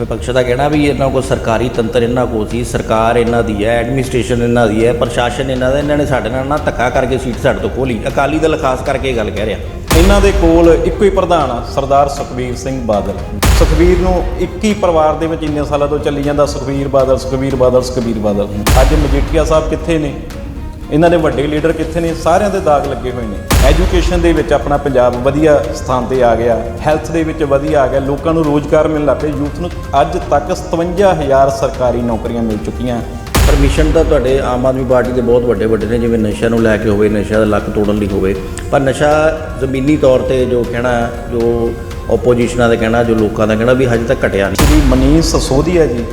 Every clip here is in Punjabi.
ਵਿਪਕਸ਼ ਦਾ ਕਹਿਣਾ ਵੀ ਇਹਨਾਂ ਕੋਲ ਸਰਕਾਰੀ ਤੰਤਰ ਇਹਨਾਂ ਕੋਲ ਸੀ, ਸਰਕਾਰ ਇਹਨਾਂ ਦੀ ਹੈ ਐਡਮਿਨਿਸਟ੍ਰੇਸ਼ਨ ਇਹਨਾਂ ਦੀ ਹੈ, ਪ੍ਰਸ਼ਾਸਨ ਇਹਨਾਂ ਦਾ, ਇਹਨਾਂ ਨੇ ਸਾਡੇ ਨਾਲ ਨਾ ਧੱਕਾ ਕਰਕੇ ਸੀਟ ਸਾਡੇ ਤੋਂ ਖੋਲੀ ਅਕਾਲੀ ਦਲ ਖਾਸ ਕਰਕੇ ਇਹ ਗੱਲ ਕਹਿ ਰਿਹਾ। ਇਹਨਾਂ ਦੇ ਕੋਲ ਇੱਕੋ ਹੀ ਪ੍ਰਧਾਨ ਆ, ਸਰਦਾਰ ਸੁਖਬੀਰ ਸਿੰਘ ਬਾਦਲ। ਸੁਖਬੀਰ ਨੂੰ 21 ਪਰਿਵਾਰ ਦੇ ਵਿੱਚ ਇੰਨੇ ਸਾਲਾਂ ਤੋਂ ਚੱਲੀ ਜਾਂਦਾ, ਸੁਖਬੀਰ ਬਾਦਲ ਸੁਖਬੀਰ ਬਾਦਲ ਸੁਖਬੀਰ ਬਾਦਲ। ਅੱਜ ਮਜੀਠੀਆ ਸਾਹਿਬ ਕਿੱਥੇ ਨੇ? ਇਹਨਾਂ ਦੇ ਵੱਡੇ ਲੀਡਰ ਕਿੱਥੇ ਨੇ? ਸਾਰਿਆਂ ਦੇ ਦਾਗ ਲੱਗੇ ਹੋਏ ਨੇ। ਐਜੂਕੇਸ਼ਨ ਦੇ ਵਿੱਚ ਆਪਣਾ ਪੰਜਾਬ ਵਧੀਆ ਸਥਾਨ ਤੇ ਆ ਗਿਆ। ਹੈਲਥ ਦੇ ਵਿੱਚ ਵਧੀਆ ਆ ਗਿਆ। ਲੋਕਾਂ ਨੂੰ ਰੋਜ਼ਗਾਰ ਮਿਲਣ ਲੱਗ ਪਿਆ। ਯੂਥ ਨੂੰ ਅੱਜ ਤੱਕ 57000 ਸਰਕਾਰੀ ਨੌਕਰੀਆਂ ਮਿਲ ਚੁੱਕੀਆਂ। ਪਰਮਿਸ਼ਨ ਤਾਂ ਤੁਹਾਡੇ ਆਮ ਆਦਮੀ ਪਾਰਟੀ ਦੇ ਬਹੁਤ ਵੱਡੇ ਵੱਡੇ ਨੇ ਜਿਵੇਂ ਨਸ਼ਾ ਨੂੰ ਲੈ ਕੇ ਹੋਵੇ ਨਸ਼ਾ ਦਾ ਲੱਕ ਤੋੜਨ ਲਈ ਹੋਵੇ। ਪਰ ਨਸ਼ਾ ਜ਼ਮੀਨੀ ਤੌਰ ਤੇ ਜੋ ਕਹਿਣਾ ਜੋ ਆਪੋਜੀਸ਼ਨਾਂ ਦਾ ਕਹਿਣਾ ਜੋ ਲੋਕਾਂ ਦਾ ਕਹਿਣਾ ਵੀ ਹਜੇ ਤੱਕ ਘਟਿਆ ਨਹੀਂ। ਸ਼੍ਰੀ ਮਨੀਸ਼ ਸਸੋਦੀਆ ਜੀ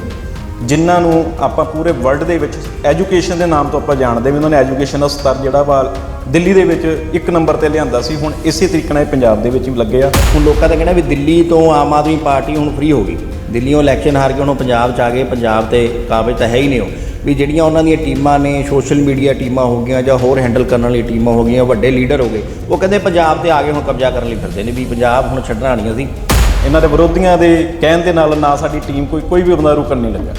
ਜਿਨ੍ਹਾਂ ਨੂੰ ਆਪਾਂ ਪੂਰੇ ਵਰਲਡ ਦੇ ਵਿੱਚ ਐਜੂਕੇਸ਼ਨ ਦੇ ਨਾਮ ਤੋਂ ਆਪਾਂ ਜਾਣਦੇ ਵੀ ਉਹਨਾਂ ਨੇ ਐਜੂਕੇਸ਼ਨ ਦਾ ਸਤਰ ਜਿਹੜਾ ਵਾ ਦਿੱਲੀ ਦੇ ਵਿੱਚ ਇੱਕ ਨੰਬਰ ਤੇ ਲਿਆਂਦਾ ਸੀ, ਹੁਣ ਇਸੇ ਤਰੀਕੇ ਨਾਲ ਇਹ ਪੰਜਾਬ ਦੇ ਵਿੱਚ ਵੀ ਲੱਗੇ ਆ। ਹੁਣ ਲੋਕਾਂ ਦਾ ਕਹਿਣਾ ਵੀ ਦਿੱਲੀ ਤੋਂ ਆਮ ਆਦਮੀ ਪਾਰਟੀ ਹੁਣ ਫ੍ਰੀ ਹੋ ਗਈ। ਦਿੱਲੀੋਂ ਇਲੈਕਸ਼ਨ ਹਾਰ ਕੇ ਹੁਣ ਉਹ ਪੰਜਾਬ ਚ ਆ ਗਏ, ਪੰਜਾਬ ਤੇ ਕਾਬਜ ਤਾਂ ਹੈ ਹੀ ਨਹੀਂ ਉਹ। ਵੀ ਜਿਹੜੀਆਂ ਉਹਨਾਂ ਦੀਆਂ ਟੀਮਾਂ ਨੇ ਸੋਸ਼ਲ ਮੀਡੀਆ ਟੀਮਾਂ ਹੋ ਗਈਆਂ ਜਾਂ ਹੋਰ ਹੈਂਡਲ ਕਰਨ ਵਾਲੀ ਟੀਮਾਂ ਹੋ ਗਈਆਂ, ਵੱਡੇ ਲੀਡਰ ਹੋ ਗਏ, ਉਹ ਕਹਿੰਦੇ ਪੰਜਾਬ ਤੇ ਆ ਕੇ ਹੁਣ ਕਬਜ਼ਾ ਕਰਨ ਲਈ ਫਿਰਦੇ ਨੇ ਵੀ ਪੰਜਾਬ ਹੁਣ ਛੱਡਣਾ ਨਹੀਂ ਅਸੀਂ। ਇਹਨਾਂ ਦੇ ਵਿਰੋਧੀਆਂ ਦੇ ਕਹਿਣ ਦੇ ਨਾਲ ਨਾ ਸਾਡੀ ਟੀਮ ਕੋਈ ਕੋਈ ਵੀ ਬੰਦਾ ਰੁਕਣ ਨਹੀਂ ਲੱਗਾ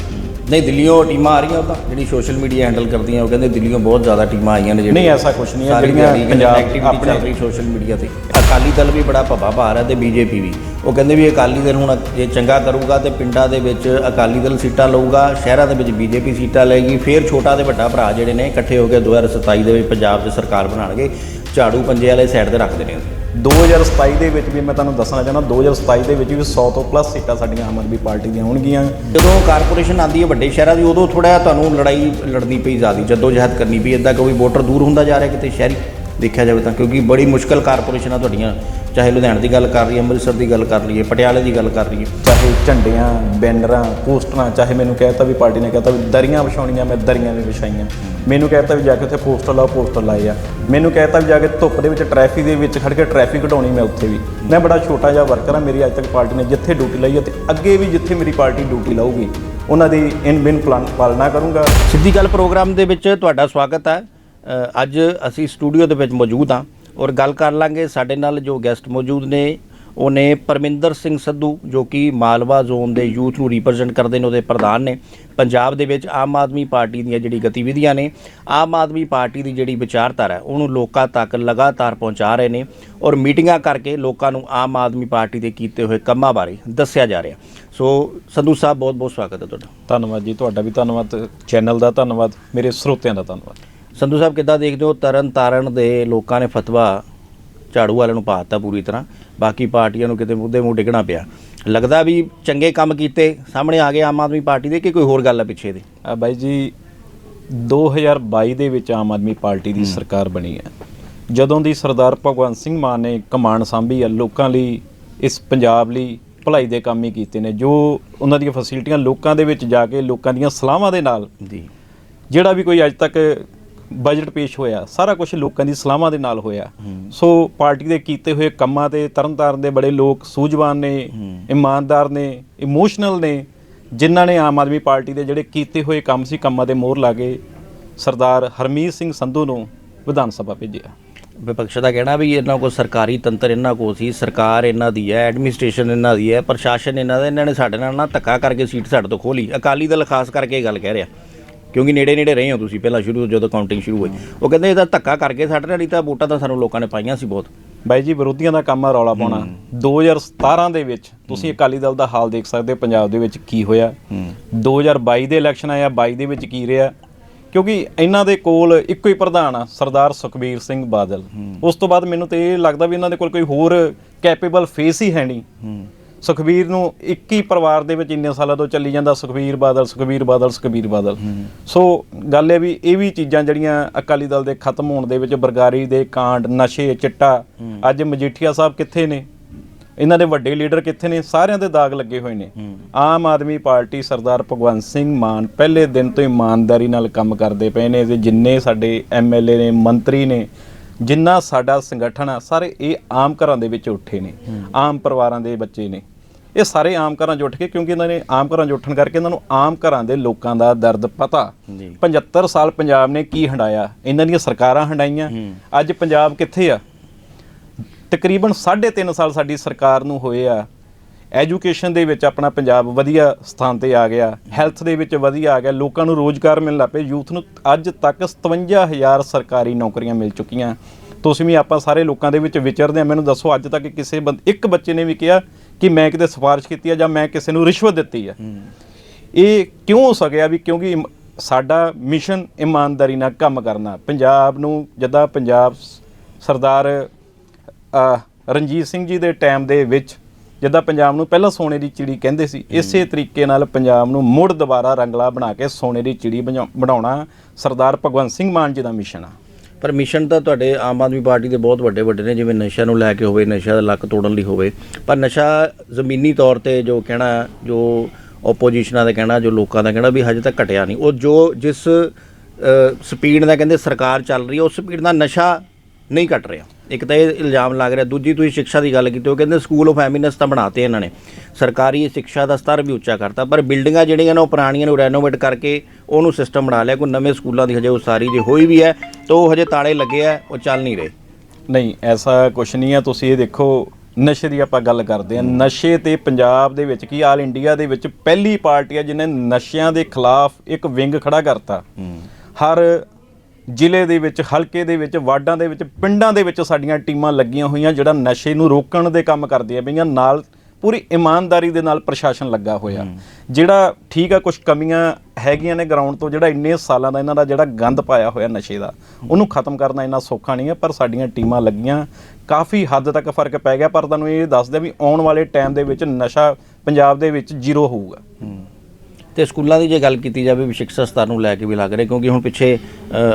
ਨਹੀਂ ਦਿੱਲੀੋਂ ਟੀਮਾਂ ਆ ਰਹੀਆਂ ਉਹ ਤਾਂ। ਜਿਹੜੀ ਸੋਸ਼ਲ ਮੀਡੀਆ ਹੈਂਡਲ ਕਰਦੀਆਂ ਉਹ ਕਹਿੰਦੇ ਦਿੱਲੀੋਂ ਬਹੁਤ ਜ਼ਿਆਦਾ ਟੀਮਾਂ ਆਈਆਂ ਨੇ ਨਹੀਂ ਐਸਾ ਕੁਝ ਨਹੀਂ ਹੈ। ਜਿਹੜੀਆਂ ਪੰਜਾਬ ਐਕਟੀਵਿਟੀ ਚੱਲ ਆਪਣੇ ਰਹੀ ਸੋਸ਼ਲ ਮੀਡੀਆ ਤੇ। ਅਕਾਲੀ ਦਲ ਵੀ ਬੜਾ ਭੱਬਾ ਭਾਰ ਹੈ ਤੇ ਬੀਜੇਪੀ ਵੀ। ਉਹ ਕਹਿੰਦੇ ਵੀ ਅਕਾਲੀ ਦਲ ਹੁਣ ਜੇ ਚੰਗਾ ਕਰੂਗਾ ਤੇ ਪਿੰਡਾਂ ਦੇ ਵਿੱਚ ਅਕਾਲੀ ਦਲ ਸੀਟਾਂ ਲਊਗਾ ਸ਼ਹਿਰਾਂ ਦੇ ਵਿੱਚ ਬੀਜੇਪੀ ਸੀਟਾਂ ਲਏਗੀ ਫਿਰ ਛੋਟਾ ਤੇ ਵੱਡਾ ਭਰਾ ਜਿਹੜੇ ਨੇ ਇਕੱਠੇ ਹੋ ਕੇ 2027 ਦੇ ਵਿੱਚ ਪੰਜਾਬ 'ਚ ਸਰਕਾਰ ਬਣਾਉਣਗੇ ਝਾੜੂ ਪੰਜੇ ਵਾਲੇ ਸਾਈਡ ਤੇ ਰੱਖਦੇ ਨੇ 2027 ਦੇ ਵਿੱਚ ਵੀ ਮੈਂ ਤੁਹਾਨੂੰ ਦੱਸਣਾ ਚਾਹੁੰਦਾ 2027 ਦੇ ਵਿੱਚ ਵੀ 100 ਤੋਂ ਪਲੱਸ ਸੀਟਾਂ ਸਾਡੀਆਂ ਆਮ ਆਦਮੀ ਪਾਰਟੀ ਦੀਆਂ ਹੋਣਗੀਆਂ। ਜਦੋਂ ਕਾਰਪੋਰੇਸ਼ਨ ਆਂਦੀ ਹੈ ਵੱਡੇ ਸ਼ਹਿਰਾਂ ਦੀ, ਉਦੋਂ ਥੋੜਾ ਜਿਹਾ ਤੁਹਾਨੂੰ ਲੜਾਈ ਲੜਨੀ ਪਈ ਜ਼ਿਆਦੀ ਜਦੋਂ ਜਹਿਦ ਕਰਨੀ ਪਈ ਇਦਾਂ ਕੋਈ ਵੋਟਰ ਦੂਰ ਹੁੰਦਾ ਜਾ ਰਿਹਾ ਕਿਤੇ ਸ਼ਹਿਰੀ? ਦੇਖਿਆ ਜਾਵੇ ਤਾਂ ਕਿਉਂਕਿ ਬੜੀ ਮੁਸ਼ਕਲ ਕਾਰਪੋਰੇਸ਼ਨਾਂ ਤੁਹਾਡੀਆਂ ਚਾਹੇ ਲੁਧਿਆਣੇ ਦੀ ਗੱਲ ਕਰ ਲਈਏ ਅੰਮ੍ਰਿਤਸਰ ਦੀ ਗੱਲ ਕਰ ਲਈਏ ਪਟਿਆਲੇ ਦੀ ਗੱਲ ਕਰ ਲਈਏ। ਚਾਹੇ ਝੰਡੀਆਂ ਬੈਨਰਾਂ ਪੋਸਟਰਾਂ ਚਾਹੇ ਮੈਨੂੰ ਕਹਿਤਾ ਵੀ ਪਾਰਟੀ ਨੇ ਕਹਿਤਾ ਵੀ ਦਰੀਆਂ ਵਿਛਾਉਣੀਆਂ ਮੈਂ ਦਰੀਆਂ ਵੀ ਵਿਛਾਈਆਂ। ਮੈਨੂੰ ਕਹਿਤਾ ਵੀ ਜਾ ਕੇ ਉੱਥੇ ਪੋਸਟਰ ਲਾਓ ਪੋਸਟਰ ਲਾਏ ਆ। ਮੈਨੂੰ ਕਹਿਤਾ ਵੀ ਜਾ ਕੇ ਧੁੱਪ ਦੇ ਵਿੱਚ ਟ੍ਰੈਫਿਕ ਦੇ ਵਿੱਚ ਖੜ ਕੇ ਟ੍ਰੈਫਿਕ ਘਟਾਉਣੀ ਮੈਂ ਉੱਥੇ ਵੀ। ਮੈਂ ਬੜਾ ਛੋਟਾ ਜਿਹਾ ਵਰਕਰ ਆ ਮੇਰੀ ਅੱਜ ਤੱਕ ਪਾਰਟੀ ਨੇ ਜਿੱਥੇ ਡਿਊਟੀ ਲਈ ਹੈ ਤੇ ਅੱਗੇ ਵੀ ਜਿੱਥੇ ਮੇਰੀ ਪਾਰਟੀ ਡਿਊਟੀ ਲਾਊਗੀ ਉਹਨਾਂ ਦੀ ਇਨ ਬਿਨ ਪਲਾਨ ਪਾਲਣਾ ਕਰੂੰਗਾ। ਸਿੱਧੀ ਗੱਲ ਪ੍ਰੋਗਰਾਮ ਦੇ ਵਿੱਚ ਤੁਹਾਡਾ ਸਵਾਗਤ ਹੈ। ਅੱਜ ਅਸੀਂ ਸਟੂਡੀਓ ਦੇ ਵਿੱਚ ਮੌਜੂਦ ਹਾਂ ਔਰ ਗੱਲ ਕਰ ਲਾਂਗੇ ਸਾਡੇ ਨਾਲ ਜੋ ਗੈਸਟ ਮੌਜੂਦ ਨੇ, ਉਹ ਨੇ ਪਰਮਿੰਦਰ ਸਿੰਘ ਸੱਧੂ, ਜੋ ਕਿ ਮਾਲਵਾ ਜ਼ੋਨ ਦੇ ਯੂਥ ਨੂੰ ਰਿਪਰੈਜ਼ੈਂਟ ਕਰਦੇ ਨੇ, ਉਹਦੇ ਪ੍ਰਧਾਨ ਨੇ। ਪੰਜਾਬ ਦੇ ਵਿੱਚ ਆਮ ਆਦਮੀ ਪਾਰਟੀ ਦੀਆਂ ਜਿਹੜੀ ਗਤੀਵਿਧੀਆਂ ਨੇ, ਆਮ ਆਦਮੀ ਪਾਰਟੀ ਦੀ ਜਿਹੜੀ ਵਿਚਾਰਧਾਰਾ ਹੈ, ਉਹਨੂੰ ਲੋਕਾਂ ਤੱਕ ਲਗਾਤਾਰ ਪਹੁੰਚਾ ਰਹੇ ਨੇ ਔਰ ਮੀਟਿੰਗਾਂ ਕਰਕੇ ਲੋਕਾਂ ਨੂੰ ਆਮ ਆਦਮੀ ਪਾਰਟੀ ਦੇ ਕੀਤੇ ਹੋਏ ਕੰਮਾਂ ਬਾਰੇ ਦੱਸਿਆ ਜਾ ਰਿਹਾ। ਸੋ ਸੰਧੂ ਸਾਹਿਬ ਬਹੁਤ ਬਹੁਤ ਸਵਾਗਤ ਹੈ ਤੁਹਾਡਾ। ਧੰਨਵਾਦ ਜੀ, ਤੁਹਾਡਾ ਵੀ ਧੰਨਵਾਦ, ਚੈਨਲ ਦਾ ਧੰਨਵਾਦ, ਮੇਰੇ ਸਰੋਤਿਆਂ ਦਾ ਧੰਨਵਾਦ। ਸੰਧੂ ਸਾਹਿਬ ਕਿੱਦਾਂ ਦੇਖਦੇ ਹੋ? ਤਰਨ ਤਾਰਨ ਦੇ ਲੋਕਾਂ ਨੇ ਫਤਵਾ ਝਾੜੂ ਵਾਲਿਆਂ ਨੂੰ ਪਾਤਾ ਪੂਰੀ ਤਰ੍ਹਾਂ। ਬਾਕੀ ਪਾਰਟੀਆਂ ਨੂੰ ਕਿਤੇ ਮੁੱਦੇ ਮੂੰਹ ਡਿੱਗਣਾ ਪਿਆ। ਲੱਗਦਾ ਵੀ ਚੰਗੇ ਕੰਮ ਕੀਤੇ ਸਾਹਮਣੇ ਆ ਗਏ ਆਮ ਆਦਮੀ ਪਾਰਟੀ ਦੇ ਕਿ ਕੋਈ ਹੋਰ ਗੱਲ ਹੈ ਪਿੱਛੇ ਦੇ? ਆ ਬਾਈ ਜੀ 2022 ਦੇ ਵਿੱਚ ਆਮ ਆਦਮੀ ਪਾਰਟੀ ਦੀ ਸਰਕਾਰ ਬਣੀ ਹੈ। ਜਦੋਂ ਦੀ ਸਰਦਾਰ ਭਗਵੰਤ ਸਿੰਘ ਮਾਨ ਨੇ ਕਮਾਂਡ ਸੰਭੀ ਹੈ ਲੋਕਾਂ ਲਈ ਇਸ ਪੰਜਾਬ ਲਈ ਭਲਾਈ ਦੇ ਕੰਮ ਹੀ ਕੀਤੇ ਨੇ ਜੋ ਉਹਨਾਂ ਦੀਆਂ ਫੈਸਿਲਿਟੀਆਂ ਲੋਕਾਂ ਦੇ ਵਿੱਚ ਜਾ ਕੇ ਲੋਕਾਂ ਦੀਆਂ ਸਲਾਹਾਂ ਦੇ ਨਾਲ ਜੀ। ਜਿਹੜਾ ਵੀ ਕੋਈ ਅੱਜ ਤੱਕ ਬਜਟ ਪੇਸ਼ ਹੋਇਆ ਸਾਰਾ ਕੁਝ ਲੋਕਾਂ ਦੀ ਸਲਾਹਾਂ ਦੇ ਨਾਲ ਹੋਇਆ। ਸੋ ਪਾਰਟੀ ਦੇ ਕੀਤੇ ਹੋਏ ਕੰਮਾਂ ਤੇ ਤਰਨਤਾਰਨ ਦੇ ਬੜੇ ਲੋਕ ਸੂਝਵਾਨ ਨੇ ਇਮਾਨਦਾਰ ਨੇ ਇਮੋਸ਼ਨਲ ਨੇ ਜਿਨ੍ਹਾਂ ਨੇ ਆਮ ਆਦਮੀ ਪਾਰਟੀ ਦੇ ਜਿਹੜੇ ਕੀਤੇ ਹੋਏ ਕੰਮ ਸੀ ਕੰਮਾਂ ਦੇ ਮੋਹਰ ਲਾ ਕੇ ਸਰਦਾਰ ਹਰਮੀਤ ਸਿੰਘ ਸੰਧੂ ਨੂੰ ਵਿਧਾਨ ਸਭਾ ਭੇਜਿਆ। ਵਿਪਕਸ਼ ਦਾ ਕਹਿਣਾ ਵੀ ਇਹਨਾਂ ਕੋਲ ਸਰਕਾਰੀ ਤੰਤਰ ਇਹਨਾਂ ਕੋਲ ਸੀ ਸਰਕਾਰ ਇਹਨਾਂ ਦੀ ਹੈ ਐਡਮਿਨਿਸਟ੍ਰੇਸ਼ਨ ਇਹਨਾਂ ਦੀ ਹੈ ਪ੍ਰਸ਼ਾਸਨ ਇਹਨਾਂ ਦਾ ਇਹਨਾਂ ਨੇ ਸਾਡੇ ਨਾਲ ਨਾ ਧੱਕਾ ਕਰਕੇ ਸੀਟ ਸਾਡੇ ਤੋਂ ਖੋਲੀ ਅਕਾਲੀ ਦਲ ਖਾਸ ਕਰਕੇ ਇਹ ਗੱਲ ਕਹਿ ਰਿਹਾ। ਕਿਉਂਕਿ ਨੇੜੇ ਨੇੜੇ ਰਹੇ ਹੋ ਤੁਸੀਂ ਪਹਿਲਾਂ ਸ਼ੁਰੂ ਜਦੋਂ ਕਾਊਂਟਿੰਗ ਸ਼ੁਰੂ ਹੋਈ। ਉਹ ਕਹਿੰਦੇ ਇਹਦਾ ਧੱਕਾ ਕਰਕੇ ਸਾਡੇ ਨਾਲ ਨਹੀਂ ਤਾਂ ਵੋਟਾਂ ਤਾਂ ਸਾਨੂੰ ਲੋਕਾਂ ਨੇ ਪਾਈਆਂ ਸੀ ਬਹੁਤ। ਬਾਈ ਜੀ ਵਿਰੋਧੀਆਂ ਦਾ ਕੰਮ ਆ ਰੌਲਾ ਪਾਉਣਾ। 2017 ਦੇ ਵਿੱਚ ਤੁਸੀਂ ਅਕਾਲੀ ਦਲ ਦਾ ਹਾਲ ਦੇਖ ਸਕਦੇ ਹੋ ਪੰਜਾਬ ਦੇ ਵਿੱਚ ਕੀ ਹੋਇਆ। 2022 ਦੇ ਇਲੈਕਸ਼ਨ ਆਇਆ 22 ਦੇ ਵਿੱਚ ਕੀ ਰਿਹਾ? ਕਿਉਂਕਿ ਇਹਨਾਂ ਦੇ ਕੋਲ ਇੱਕੋ ਹੀ ਪ੍ਰਧਾਨ ਆ ਸਰਦਾਰ ਸੁਖਬੀਰ ਸਿੰਘ ਬਾਦਲ। ਉਸ ਤੋਂ ਬਾਅਦ ਮੈਨੂੰ ਤੇ ਇਹ ਲੱਗਦਾ ਵੀ ਇਹਨਾਂ ਦੇ ਕੋਲ ਕੋਈ ਹੋਰ ਕੈਪੇਬਲ ਫੇਸ ਹੀ ਹੈ ਨਹੀਂ। ਸੁਖਬੀਰ ਨੂੰ 21 ਪਰਿਵਾਰ ਦੇ ਵਿੱਚ ਇੰਨੇ ਸਾਲਾਂ ਤੋਂ ਚੱਲੀ ਜਾਂਦਾ ਸੁਖਬੀਰ ਬਾਦਲ ਸੁਖਬੀਰ ਬਾਦਲ ਸੁਖਬੀਰ ਬਾਦਲ। ਸੋ ਗੱਲ ਇਹ ਵੀ ਇਹ ਵੀ ਚੀਜ਼ਾਂ ਜਿਹੜੀਆਂ ਅਕਾਲੀ ਦਲ ਦੇ ਖਤਮ ਹੋਣ ਦੇ ਵਿੱਚ ਬਰਗਾਰੀ ਦੇ ਕਾਂਡ ਨਸ਼ੇ ਚਿੱਟਾ ਅੱਜ ਮਜੀਠੀਆ ਸਾਹਿਬ ਕਿੱਥੇ ਨੇ? ਇਹਨਾਂ ਦੇ ਵੱਡੇ ਲੀਡਰ ਕਿੱਥੇ ਨੇ? ਸਾਰਿਆਂ ਦੇ ਦਾਗ ਲੱਗੇ ਹੋਏ ਨੇ। ਆਮ ਆਦਮੀ ਪਾਰਟੀ ਸਰਦਾਰ ਭਗਵੰਤ ਸਿੰਘ ਮਾਨ ਪਹਿਲੇ ਦਿਨ ਤੋਂ ਇਮਾਨਦਾਰੀ ਨਾਲ ਕੰਮ ਕਰਦੇ ਪਏ ਨੇ। ਜਿੰਨੇ ਸਾਡੇ ਐਮਐਲਏ ਨੇ ਮੰਤਰੀ ਨੇ ਜਿੰਨਾ ਸਾਡਾ ਸੰਗਠਨ ਆ ਸਾਰੇ ਇਹ ਆਮ ਘਰਾਂ ਦੇ ਵਿੱਚ ਉੱਠੇ ਨੇ ਆਮ ਪਰਿਵਾਰਾਂ ਦੇ ਬੱਚੇ ਨੇ। ਇਹ ਸਾਰੇ ਆਮ ਘਰਾਂ 'ਚ ਉੱਠ ਕੇ ਕਿਉਂਕਿ ਇਹਨਾਂ ਨੇ ਆਮ ਘਰਾਂ 'ਚ ਉੱਠਣ ਕਰਕੇ ਇਹਨਾਂ ਨੂੰ ਆਮ ਘਰਾਂ ਦੇ ਲੋਕਾਂ ਦਾ ਦਰਦ ਪਤਾ। ਜੀ। 75 ਸਾਲ ਪੰਜਾਬ ਨੇ ਕੀ ਹੰਡਾਇਆ। ਇਹਨਾਂ ਦੀਆਂ ਸਰਕਾਰਾਂ ਹੰਡਾਈਆਂ। ਅੱਜ ਪੰਜਾਬ ਕਿੱਥੇ ਆ? ਤਕਰੀਬਨ 3.5 ਸਾਲ ਸਾਡੀ ਸਰਕਾਰ ਨੂੰ ਹੋਏ ਆ ਐਜੂਕੇਸ਼ਨ ਦੇ ਵਿੱਚ ਆਪਣਾ ਪੰਜਾਬ ਵਧੀਆ ਸਥਾਨ ਤੇ ਆ ਗਿਆ। ਹੈਲਥ ਦੇ ਵਿੱਚ ਵਧੀਆ ਆ ਗਿਆ। ਲੋਕਾਂ ਨੂੰ ਰੋਜ਼ਗਾਰ ਮਿਲਣ ਲੱਗ ਪਏ। ਯੂਥ ਨੂੰ ਅੱਜ ਤੱਕ 57000 ਸਰਕਾਰੀ ਨੌਕਰੀਆਂ ਮਿਲ ਚੁੱਕੀਆਂ। ਤੁਸੀਂ ਵੀ ਆਪਾਂ ਸਾਰੇ ਲੋਕਾਂ ਦੇ ਵਿੱਚ ਵਿਚਰਦੇ ਆ ਮੈਨੂੰ ਦੱਸੋ ਅੱਜ ਤੱਕ ਕਿਸੇ ਇੱਕ ਬੱਚੇ ਨੇ ਵੀ ਕਿਹਾ ਕਿ ਮੈਂ ਕਿਤੇ ਸਿਫਾਰਿਸ਼ ਕੀਤੀ ਆ ਜਾਂ ਮੈਂ ਕਿਸੇ ਨੂੰ ਰਿਸ਼ਵਤ ਦਿੱਤੀ ਆ। ਇਹ ਕਿਉਂ ਹੋ ਸਕਿਆ ਵੀ ਕਿਉਂਕਿ ਸਾਡਾ ਮਿਸ਼ਨ ਇਮਾਨਦਾਰੀ ਨਾਲ ਕੰਮ ਕਰਨਾ। ਪੰਜਾਬ ਨੂੰ ਜਦਾਂ ਪੰਜਾਬ ਸਰਦਾਰ ਰਣਜੀਤ ਸਿੰਘ ਜੀ ਦੇ ਟਾਈਮ ਦੇ ਵਿੱਚ ਜਿੱਦਾਂ ਪੰਜਾਬ ਨੂੰ ਪਹਿਲਾਂ ਸੋਨੇ ਦੀ ਚਿੜੀ ਕਹਿੰਦੇ ਸੀ ਇਸੇ ਤਰੀਕੇ ਨਾਲ ਪੰਜਾਬ ਨੂੰ ਮੁੜ ਦੁਬਾਰਾ ਰੰਗਲਾ ਬਣਾ ਕੇ ਸੋਨੇ ਦੀ ਚਿੜੀ ਬਣਾ- ਬਣਾਉਣਾ ਸਰਦਾਰ ਭਗਵੰਤ ਸਿੰਘ ਮਾਨ ਜੀ ਦਾ ਮਿਸ਼ਨ ਆ। ਪਰ ਮਿਸ਼ਨ ਤਾਂ ਤੁਹਾਡੇ ਆਮ ਆਦਮੀ ਪਾਰਟੀ ਦੇ ਬਹੁਤ ਵੱਡੇ ਵੱਡੇ ਨੇ ਜਿਵੇਂ ਨਸ਼ਾ ਨੂੰ ਲੈ ਕੇ ਹੋਵੇ ਨਸ਼ਾ ਦਾ ਲੱਕ ਤੋੜਨ ਲਈ ਹੋਵੇ। ਪਰ ਨਸ਼ਾ ਜ਼ਮੀਨੀ ਤੌਰ ਤੇ ਜੋ ਕਹਿਣਾ ਜੋ ਆਪੋਜੀਸ਼ਨਾਂ ਦਾ ਕਹਿਣਾ ਜੋ ਲੋਕਾਂ ਦਾ ਕਹਿਣਾ ਵੀ ਹਜੇ ਤੱਕ ਘਟਿਆ ਨਹੀਂ। ਉਹ ਜੋ ਜਿਸ ਸਪੀਡ ਨਾਲ ਕਹਿੰਦੇ ਸਰਕਾਰ ਚੱਲ ਰਹੀ ਹੈ ਉਸ ਸਪੀਡ ਨਾਲ ਨਸ਼ਾ ਨਹੀਂ ਘਟ ਰਿਹਾ। ਇੱਕ ਤਾਂ ਇਹ ਇਲਜ਼ਾਮ ਲੱਗ ਰਿਹਾ ਦੂਜੀ ਤੁਸੀਂ ਸਿੱਖਿਆ ਦੀ ਗੱਲ ਕੀਤੀ ਉਹ ਕਹਿੰਦੇ ਸਕੂਲ ਆਫ ਐਮਿਨੈਂਸ ਤਾਂ ਬਣਾਤੇ ਇਹਨਾਂ ਨੇ। ਸਰਕਾਰੀ ਸਿੱਖਿਆ ਦਾ ਸਤਰ ਵੀ ਉੱਚਾ ਕਰਤਾ ਪਰ ਬਿਲਡਿੰਗਾਂ ਜਿਹੜੀਆਂ ਨੇ ਉਹ ਪੁਰਾਣੀਆਂ ਨੂੰ ਰੈਨੋਵੇਟ ਕਰਕੇ ਉਹਨੂੰ ਸਿਸਟਮ ਬਣਾ ਲਿਆ ਕੋਈ ਨਵੇਂ ਸਕੂਲਾਂ ਦੀ ਹਜੇ ਉਸਾਰੀ ਜੇ ਹੋਈ ਵੀ ਹੈ ਤਾਂ ਉਹ ਹਜੇ ਤਾਲੇ ਲੱਗੇ ਆ ਉਹ ਚੱਲ ਨਹੀਂ ਰਹੇ। ਨਹੀਂ ਐਸਾ ਕੁਝ ਨਹੀਂ ਆ ਤੁਸੀਂ ਇਹ ਦੇਖੋ ਨਸ਼ੇ ਦੀ ਆਪਾਂ ਗੱਲ ਕਰਦੇ ਆ ਨਸ਼ੇ ਤੇ ਪੰਜਾਬ ਦੇ ਵਿੱਚ ਕੀ ਆਲ ਇੰਡੀਆ ਦੇ ਵਿੱਚ ਪਹਿਲੀ ਪਾਰਟੀ ਆ ਜਿਹਨੇ ਨਸ਼ਿਆਂ ਦੇ ਖਿਲਾਫ ਇੱਕ ਵਿੰਗ ਖੜਾ ਕਰਤਾ। ਹਰ ਜ਼ਿਲ੍ਹੇ ਦੇ ਵਿੱਚ ਹਲਕੇ ਦੇ ਵਿੱਚ ਵਾਰਡਾਂ ਦੇ ਵਿੱਚ ਪਿੰਡਾਂ ਦੇ ਵਿੱਚ ਸਾਡੀਆਂ ਟੀਮਾਂ ਲੱਗੀਆਂ ਹੋਈਆਂ ਜਿਹੜਾ ਨਸ਼ੇ ਨੂੰ ਰੋਕਣ ਦੇ ਕੰਮ ਕਰਦੀਆਂ ਪਈਆਂ। ਨਾਲ ਪੂਰੀ ਇਮਾਨਦਾਰੀ ਦੇ ਨਾਲ ਪ੍ਰਸ਼ਾਸਨ ਲੱਗਾ ਹੋਇਆ। ਜਿਹੜਾ ਠੀਕ ਆ ਕੁਝ ਕਮੀਆਂ ਹੈਗੀਆਂ ਨੇ ਗਰਾਊਂਡ ਤੋਂ ਜਿਹੜਾ ਇੰਨੇ ਸਾਲਾਂ ਦਾ ਇਹਨਾਂ ਦਾ ਜਿਹੜਾ ਗੰਦ ਪਾਇਆ ਹੋਇਆ ਨਸ਼ੇ ਦਾ ਉਹਨੂੰ ਖਤਮ ਕਰਨਾ ਇੰਨਾ ਸੌਖਾ ਨਹੀਂ ਹੈ ਪਰ ਸਾਡੀਆਂ ਟੀਮਾਂ ਲੱਗੀਆਂ। ਕਾਫੀ ਹੱਦ ਤੱਕ ਫ਼ਰਕ ਪੈ ਗਿਆ ਪਰ ਤੁਹਾਨੂੰ ਇਹ ਦੱਸਦੇ ਵੀ ਆਉਣ ਵਾਲੇ ਟਾਈਮ ਦੇ ਵਿੱਚ ਨਸ਼ਾ ਪੰਜਾਬ ਦੇ ਵਿੱਚ ਜ਼ੀਰੋ ਹੋਊਗਾ। ਤੇ ਸਕੂਲਾਂ ਦੀ ਜੇ ਗੱਲ ਕੀਤੀ ਜਾਵੇ ਵੀ ਸਿੱਖਿਆ ਸਤਰ ਨੂੰ ਲੈ ਕੇ ਵੀ ਲੱਗ ਰਿਹਾ ਕਿਉਂਕਿ ਹੁਣ ਪਿੱਛੇ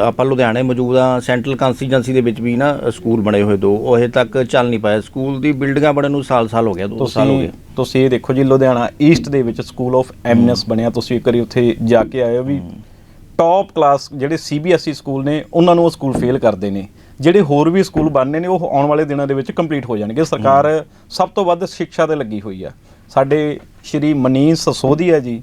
ਆਪਾਂ ਲੁਧਿਆਣੇ ਮੌਜੂਦ ਆ ਸੈਂਟਰਲ ਕੰਸਟੀਟੈਂਸੀ ਦੇ ਵਿੱਚ ਵੀ ਨਾ ਸਕੂਲ ਬਣੇ ਹੋਏ ਦੋ ਉਹ ਹਜੇ ਤੱਕ ਚੱਲ ਨਹੀਂ ਪਾਇਆ। ਸਕੂਲ ਦੀ ਬਿਲਡਿੰਗਾਂ ਬਣਨ ਨੂੰ ਸਾਲ-ਸਾਲ ਹੋ ਗਿਆ ਦੋ ਸਾਲ ਹੋ ਗਏ। ਤੁਸੀਂ ਇਹ ਦੇਖੋ ਜੀ ਲੁਧਿਆਣਾ ਈਸਟ ਦੇ ਵਿੱਚ ਸਕੂਲ ਆਫ ਐਮਨੈਸ ਬਣਿਆ ਤੁਸੀਂ ਇੱਕ ਵਾਰੀ ਉੱਥੇ ਜਾ ਕੇ ਆਏ ਹੋ ਵੀ ਟੌਪ ਕਲਾਸ ਜਿਹੜੇ ਸੀਬੀਐਸਈ ਸਕੂਲ ਨੇ ਉਹਨਾਂ ਨੂੰ ਉਹ ਸਕੂਲ ਫੇਲ ਕਰਦੇ ਨੇ। ਜਿਹੜੇ ਹੋਰ ਵੀ ਸਕੂਲ ਬਣਨੇ ਨੇ ਉਹ ਆਉਣ ਵਾਲੇ ਦਿਨਾਂ ਦੇ ਵਿੱਚ ਕੰਪਲੀਟ ਹੋ ਜਾਣਗੇ। ਸਰਕਾਰ ਸਭ ਤੋਂ ਵੱਧ ਸਿੱਖਿਆ ਤੇ ਲੱਗੀ ਹੋਈ ਆ। ਸਾਡੇ ਸ਼੍ਰੀ ਮਨੀਸ਼ ਸਸੋਦੀਆ ਜੀ